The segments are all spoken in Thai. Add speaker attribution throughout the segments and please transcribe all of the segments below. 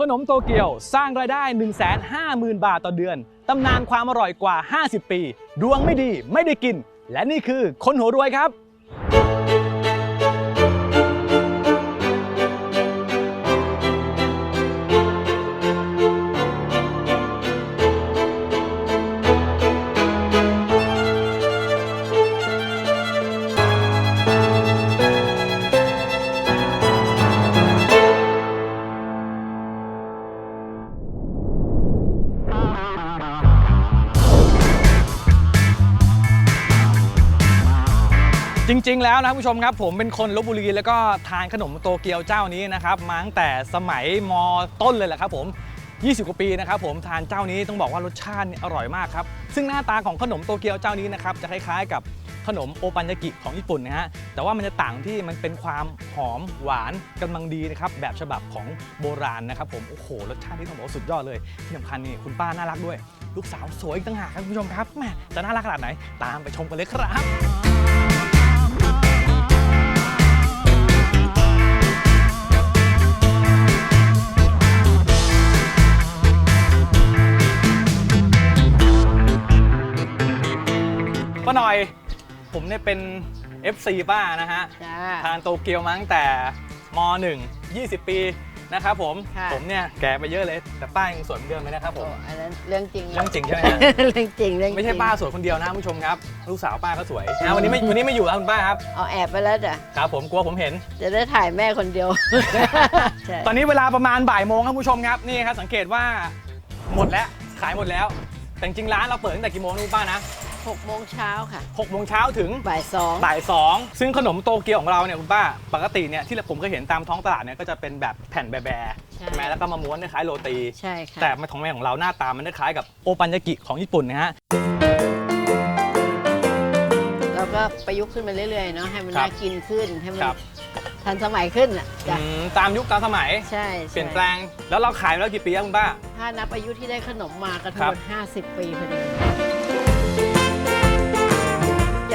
Speaker 1: ขนมโตเกียวสร้างรายได้ 150,000 บาทต่อเดือน ตำนานความอร่อยกว่า 50 ปี ดวงไม่ดีไม่ได้กิน และนี่คือคนหัวรวยครับ ริง ๆ แล้วนะคุณผู้ชมครับ ผมเป็นคนลบบุรีแล้วก็ทานขนมโตเกียวเจ้านี้นะครับมาตั้งแต่สมัยมต้นเลยแหละครับผม 20 กว่าปีนะครับผมทานเจ้านี้ต้องบอกว่ารสชาติเนี่ยอร่อยมากครับซึ่งหน้าตาของขนมโตเกียวเจ้านี้นะครับจะคล้ายๆกับขนมโอปันยากิของญี่ปุ่นนะฮะแต่ว่ามันจะต่างที่มันเป็นความหอมหวานกำลังดีนะครับแบบฉบับของโบราณนะครับผมโอ้โหรสชาติที่ต้องบอกว่าสุดยอดเลยที่สำคัญนี่คุณป้าน่ารักด้วย ลูกสาวสวยอีกต่างหากครับคุณผู้ชมครับแหม่จะน่ารักขนาดไหนตามไปชมกันเลยครับ หน่อย ผมเนี่ยเป็น FC ป้านะฮะ
Speaker 2: จ้า
Speaker 1: ทานโตเกียวมาตั้งแต่ม .1 20 ปีนะครับผม
Speaker 2: ค่ะ
Speaker 1: ผมเนี่ยแก่ไปเยอะเลย แต่ป้ายังสวยเหมือนเดิมเลยนะครับผ
Speaker 2: โอ้
Speaker 1: ม
Speaker 2: อันนั้นเรื่องจริง
Speaker 1: เรื่องจริงใช่ไหมฮะ
Speaker 2: เรื่องจริงเรื่องจริง
Speaker 1: ไม่ใช่ป้าสวยคนเดียวนะคุณผู้ชมครับ ลูกสาวป้าก็สวยนะวันนี้ไม่วันนี้ไม่อยู่แล้วคุณป้าครับ
Speaker 2: เอาแอบไปแล้วจ้ะ
Speaker 1: ครับผมกลัวผมเห็น
Speaker 2: จะได้ถ่ายแม่คนเดียว ใช่
Speaker 1: ตอนนี้เวลาประมาณบ่ายโมงครับคุณผู้ชมครับนี่ครับสังเกตว่าหมดแล้วขายหมดแล้ว แต่จริงๆร้านเราเปิดตั้งแต่กี่โมงนะคุณป้านะ
Speaker 2: หกโมงเช้าค่ะ
Speaker 1: 6โมงเช้าถึง
Speaker 2: บ่ายสอง
Speaker 1: บ่ายสองซึ่งขนมโตเกียวของเราเนี่ยคุณป้าปกติเนี่ยที่ผมเคยเห็นตามท้องตลาดเนี่ยก็จะเป็นแบบแผ่นแบร์ๆ
Speaker 2: ใช่
Speaker 1: ใช่ไหมแล้วก็มาม้วนคล้ายๆโรตี
Speaker 2: ใช่ค่ะ
Speaker 1: แต่ของแม่ของเราหน้าตามันคล้ายกับโอปันยากิของญี่ปุ่นนะฮะ
Speaker 2: เราก็ประยุกต์ขึ้นมาเรื่อยๆเนาะให้มัน
Speaker 1: ครับ
Speaker 2: น่ากินขึ้นให้มัน
Speaker 1: ครับ
Speaker 2: ทันสมัยขึ้นอะจ้ะ
Speaker 1: อืมตามยุคตามสมัย
Speaker 2: ใช่ใช่
Speaker 1: เปลี่ยนแปลงแล้วเราขายมาแล้วกี่ปีครับคุณป้า
Speaker 2: ถ้านับอายุที่ได้ขนมมาก็ทั้
Speaker 1: ครั
Speaker 2: ง
Speaker 1: บ
Speaker 2: หมด50 ปีพอดี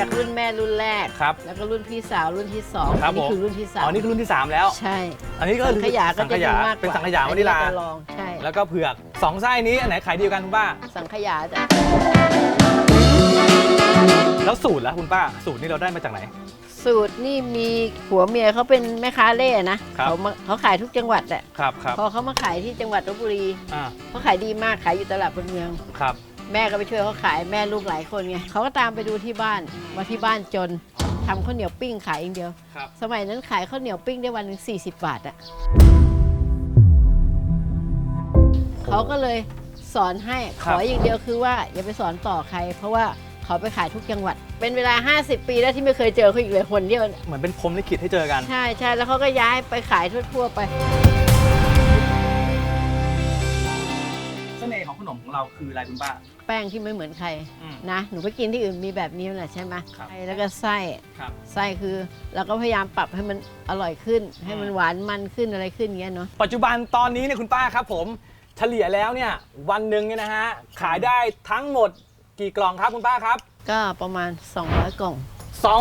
Speaker 2: จากรุ่นแม่รุ่นแรก
Speaker 1: ครับ
Speaker 2: แล้วก็รุ่นพี่สาวรุ่นที่สอง
Speaker 1: ครับ
Speaker 2: อันนี้
Speaker 1: ผม
Speaker 2: คือรุ่นที่สาม
Speaker 1: อ๋อนี่คือรุ่นที่ 3 แล้ว
Speaker 2: ใช่
Speaker 1: อันนี้ก็
Speaker 2: สังขยาก็
Speaker 1: สัง
Speaker 2: จะ
Speaker 1: ข
Speaker 2: ดี
Speaker 1: ยามา
Speaker 2: กกว่า
Speaker 1: เป็นสังขยาวานิลา
Speaker 2: อัจะลองใช่
Speaker 1: แล้วก็เผือกสองไส้นี้อันไหนขายดีกว่ากันคุณป้า
Speaker 2: สังขยาจ้ะ
Speaker 1: แล้วสูตรแล้วคุณป้า สูตรนี้เราได้มาจากไหน
Speaker 2: สูตรนี่มีผัวเมียเขาเป็นแม่ค้าเล่นะครับ เขามาเขาขายทุกจังหวัดแหละ
Speaker 1: ครับครับ
Speaker 2: พอเขามาขายที่จังหวัดลบบุรี
Speaker 1: อ่า
Speaker 2: เขาขายดีมากขายอยู่ตลาดบนเมือง
Speaker 1: ครับ
Speaker 2: แม่ก็ไปช่วยเขาขายแม่ลูกหลายคนไงเขาก็ตามไปดูที่บ้านว่าที่บ้านจนทำข้าวเหนียวปิ้งขายอย่างเดียว
Speaker 1: ครับ
Speaker 2: สมัยนั้นขายข้าวเหนียวปิ้งได้วันหนึ่ง40 บาทอะเขาก็เลยสอนให้ขออย่างเดียวคือว่าอย่าไปสอนต่อใคร เพราะว่าเขาไปขายทุกจังหวัด เป็นเวลา 50 ปีแล้วที่ไม่เคยเจอเขาอีกเลยคนเดียวเนี่ย
Speaker 1: เหมือนเป็นพรหมลิขิตให้เจอกัน
Speaker 2: ใช่ใช่แล้วเขาก็ย้ายไปขายทั่วๆไป
Speaker 1: ของขนมของเราคืออะไรคุณป้า
Speaker 2: แป้งที่ไม่เหมือนใคร
Speaker 1: อืม
Speaker 2: นะ หนูไปกินที่อื่นมีแบบนี้แหละใช่ไหม
Speaker 1: ครับ
Speaker 2: ใช่แล้วก็ไส้
Speaker 1: ครับ
Speaker 2: ไส้คือเราก็พยายามปรับให้มันอร่อยขึ้น ให้มันหวานมันขึ้นอะไรขึ้นอย่างเงี้ยเนาะ
Speaker 1: ปัจจุบันตอนนี้เนี่ยคุณป้าครับผมเฉลี่ยแล้วเนี่ยวันหนึ่งเนี่ยนะฮะขายได้ทั้งหมดกี่กล่องครับคุณป้าครับ
Speaker 2: ก็ประมาณ 200 กล่อง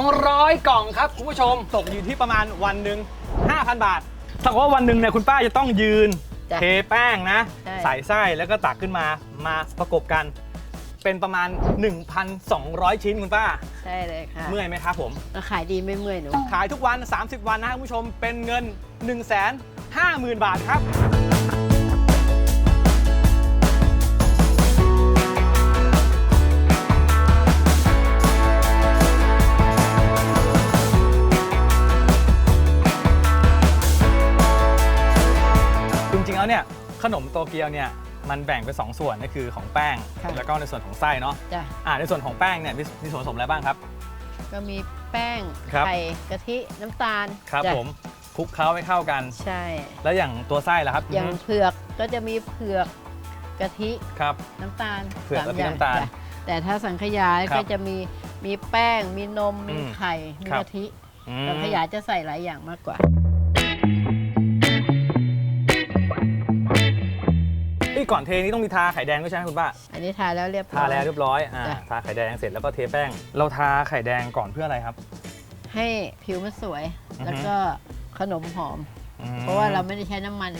Speaker 1: 200 กล่องครับคุณผู้ชมตกอยู่ที่ประมาณวันหนึ่ง5,000 บาทถ้ากับว่าวันหนึ่งเนี่ยคุณป้าจะต้องยืน
Speaker 2: จ้ะ
Speaker 1: เทแป้งนะ
Speaker 2: ใช่
Speaker 1: ใส่ไส้แล้วก็ตักขึ้นมามาประกบกัน เป็นประมาณ 1,200 ชิ้นคุณป้า
Speaker 2: ใช่เลยค่ะ
Speaker 1: เมื่อยไหมครับผม
Speaker 2: แล้วขายดีไม่เมื่อยหนู
Speaker 1: ขายทุกวัน 30 วันนะครับคุณผู้ชมเป็นเงิน 1 5 0 0 0 0 บาทครับ ขนมโตเกียวเนี่ยมันแบ่งเป็นสองส่วนก็คือของแป้งแล้วก็ในส่วนของไส้เนาะ
Speaker 2: จ้ะ
Speaker 1: อ่าในส่วนของแป้งเนี่ยมีมีส่วนผสมอะไรบ้างครับ
Speaker 2: ก็มีแป้ง
Speaker 1: ครับ
Speaker 2: ไข่กะทิน้ำตาล
Speaker 1: ครับ
Speaker 2: จ้ะ
Speaker 1: ผมคลุกเคล้าให้เข้ากัน
Speaker 2: ใช่
Speaker 1: แล้วอย่างตัวไส้ล่ะครับ
Speaker 2: อย่าง
Speaker 1: อือฮึ
Speaker 2: เผือกก็จะมีเผือกกะทิ
Speaker 1: ครับ
Speaker 2: น้ำตาล
Speaker 1: เผือก
Speaker 2: สาม
Speaker 1: กะทิ
Speaker 2: อย่าง
Speaker 1: น้ำตาล
Speaker 2: จ้ะแต่ถ้าสังขยา
Speaker 1: ครับ
Speaker 2: ก็จะมีมีแป้งมีนมมี
Speaker 1: อืม
Speaker 2: ไข่มี
Speaker 1: ครับ
Speaker 2: กะทิ
Speaker 1: อืม
Speaker 2: สังขยาจะใส่หลายอย่างมากกว่า
Speaker 1: นี่ก่อนเทนี่ต้องมีทาไข่แดงด้วยใช่ไหมคุณป้า
Speaker 2: อันนี้ทาแล้วเรียบร้อย
Speaker 1: ทาแล้วเรียบร้อยอ่า
Speaker 2: จ้ะ
Speaker 1: ทาไข่แดงเสร็จแล้วก็เทแป้ง เราทาไข่แดงก่อนเพื่ออะไรครับ
Speaker 2: ให้ผิวมันสวย
Speaker 1: อือฮึ
Speaker 2: แล้วก็ขนมหอม
Speaker 1: อืม
Speaker 2: เพราะว่าเราไม่ได้ใช้น้ำมัน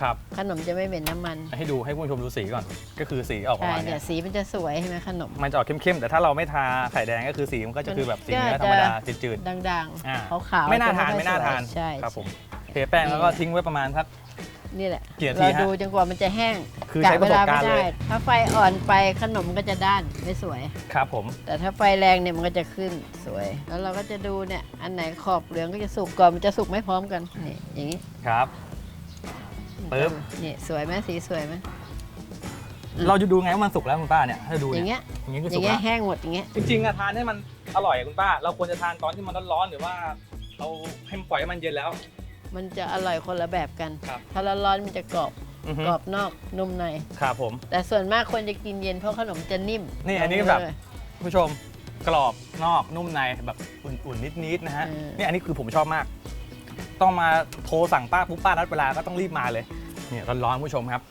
Speaker 1: ครับ
Speaker 2: ขนมจะไม่เหม็นน้ำมัน
Speaker 1: ให้ดูให้คุณผู้ชมดูสีก่อน ก็คือสีออกประ
Speaker 2: ใช่
Speaker 1: มาณ
Speaker 2: เนี่
Speaker 1: เนี้
Speaker 2: ย
Speaker 1: ย
Speaker 2: สีมันจะสวยใช่ไหมขนม
Speaker 1: มันจะออกเข้มๆ แต่ถ้าเราไม่ทาไข่แดงก็คือสีมันก็จะคือแบบสีเนื้อธรรมดาจืด
Speaker 2: ด่าง
Speaker 1: ๆอ่า
Speaker 2: ๆขาวๆ
Speaker 1: ไม่น่าทาน
Speaker 2: จะ
Speaker 1: ไม่น่า
Speaker 2: ค่อย
Speaker 1: ทาน
Speaker 2: สวยใช่
Speaker 1: ครับผมเทแป้งแล้วก็ทิ้งไว้ประมาณสัก
Speaker 2: นี่แหละ
Speaker 1: กี่นาที
Speaker 2: เรา
Speaker 1: ฮะ
Speaker 2: ดูจนกว่ามันจะแห้ง
Speaker 1: คือใช้ประสบการณ์ะ
Speaker 2: ว
Speaker 1: เลย
Speaker 2: ไม่ได้ถ้าไฟอ่อนไปขนมก็จะด้านไม่สวย
Speaker 1: ครับผม
Speaker 2: แต่ถ้าไฟแรงเนี่ยมันก็จะขึ้นสวย แล้วเราก็จะดูเนี่ยอันไหนขอบเหลืองก็จะสุกก่อนมันจะสุกไม่พร้อมกันนี่อย่างนี้
Speaker 1: ครับ ปึ๊บ
Speaker 2: นี่สวยไหมสีสวยไหม
Speaker 1: เราจะดูไงว่ามันสุกแล้วคุณป้าเนี่ยถ้าดู
Speaker 2: อย่าง
Speaker 1: เนี่ย
Speaker 2: เงี้ย
Speaker 1: อย่างนี้คือ
Speaker 2: อ
Speaker 1: สุ
Speaker 2: ย่ากงเงี้
Speaker 1: แล้
Speaker 2: ยวแห้งหมดอย่างเงี้ย
Speaker 1: จริงๆอะทานให้มันอร่อยอะคุณป้า เราควรจะทานตอนที่มันร้อนๆหรือว่า เราให้มันปล่อยให้มันเย็นแล้ว
Speaker 2: มันจะอร่อยคนละแบบกัน
Speaker 1: ครับ
Speaker 2: ถ้าร้อนๆมันจะกรอบ
Speaker 1: อือฮึ
Speaker 2: กรอบนอกนุ่มใน
Speaker 1: ครับผม
Speaker 2: แต่ส่วนมากคนจะกินเย็นเพราะขนมจะนิ่ม
Speaker 1: นี่อันนี้แบบคุณผู้ชมกรอบนอกนุ่มในแบบอุ่นๆ นิดๆนะฮะ
Speaker 2: เออ
Speaker 1: นี่อันนี้คือผมชอบมาก ต้องมาโทรสั่งป้าปุ๊บป้านัดเวลาก็ต้องรีบมาเลยเนี่ยร้อนๆคุณผู้ชมครับ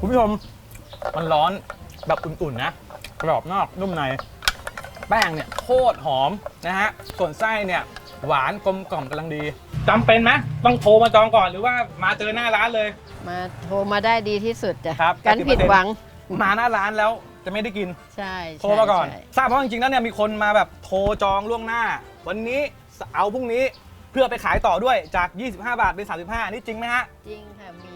Speaker 1: คุณผู้ชม มันร้อนแบบอุ่นๆนะกรอบนอกนุ่มใน แป้งเนี่ยโคตรหอมนะฮะ ส่วนไส้เนี่ย หวานกลมกล่อมกำลังดีจำเป็นไหมต้องโทรมาจองก่อนหรือว่ามาเจอหน้าร้านเลย
Speaker 2: มาโทรมาได้ดีที่สุดจ้ะ
Speaker 1: ครับ
Speaker 2: การผิดหวัง
Speaker 1: มาหน้าร้านแล้วจะไม่ได้กิน
Speaker 2: ใช่
Speaker 1: โทรมาก่อน
Speaker 2: ใช่
Speaker 1: ทราบเพราะจริงๆแล้วเนี่ยมีคนมาแบบโทรจองล่วงหน้า วันนี้เอาพรุ่งนี้เพื่อไปขายต่อด้วยจาก 25 บาทเป็น 35อันนี่จริงไหมฮะ
Speaker 2: จริง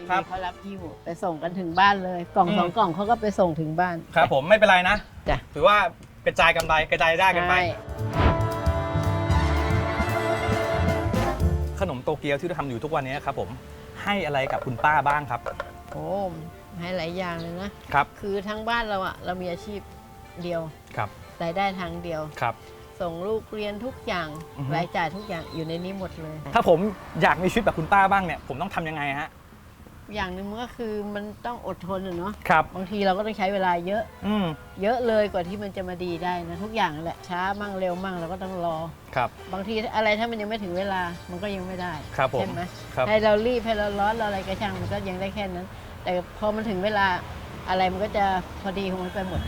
Speaker 2: ค่ะมี
Speaker 1: ครับ
Speaker 2: มีเขารับหิ้วไปส่งกันถึงบ้านเลย กล่อง
Speaker 1: อืม
Speaker 2: สองกล่องเขาก็ไปส่งถึงบ้าน
Speaker 1: ครับผมไม่เป็นไรนะ
Speaker 2: จ้ะ
Speaker 1: ถือว่ากระจายกำไรกระจายได้กันไป
Speaker 2: ใช่
Speaker 1: ขนมโตเกียวที่เราทำอยู่ทุกวันนี้ครับผมให้อะไรกับคุณป้าบ้างครับ
Speaker 2: โอ้ให้หลายอย่างเลยนะ
Speaker 1: ครับ
Speaker 2: คือทั้งบ้านเราอะเรามีอาชีพเดียว
Speaker 1: ครับ
Speaker 2: รายได้ทางเดียว
Speaker 1: ครับ
Speaker 2: ส่งลูกเรียนทุกอย่าง
Speaker 1: อือฮึ
Speaker 2: รายจ่ายทุกอย่างอยู่ในนี้หมดเลย
Speaker 1: ถ้าผมอยากมีชีวิตแบบคุณป้าบ้างเนี่ยผมต้องทำยังไงฮะ
Speaker 2: อย่างหนึ่งมันก็คือมันต้องอดทนอะเนาะ
Speaker 1: ครับ
Speaker 2: บางทีเราก็ต้องใช้เวลาเยอะ
Speaker 1: อืม
Speaker 2: เยอะเลยกว่าที่มันจะมาดีได้นะทุกอย่างแหละช้ามั่งเร็วมั่งเราก็ต้องรอ
Speaker 1: ครับ
Speaker 2: บางทีอะไรถ้ามันยังไม่ถึงเวลามันก็ยังไม่ได้
Speaker 1: ครับผม
Speaker 2: ใช่ไหม
Speaker 1: ครับ
Speaker 2: ให้เรารีบให้เราร้อนเราอะไรก็ช่างมันก็ยังได้แค่นั้น แต่พอมันถึงเวลาอะไรมันก็จะพอดีของมันไปหมด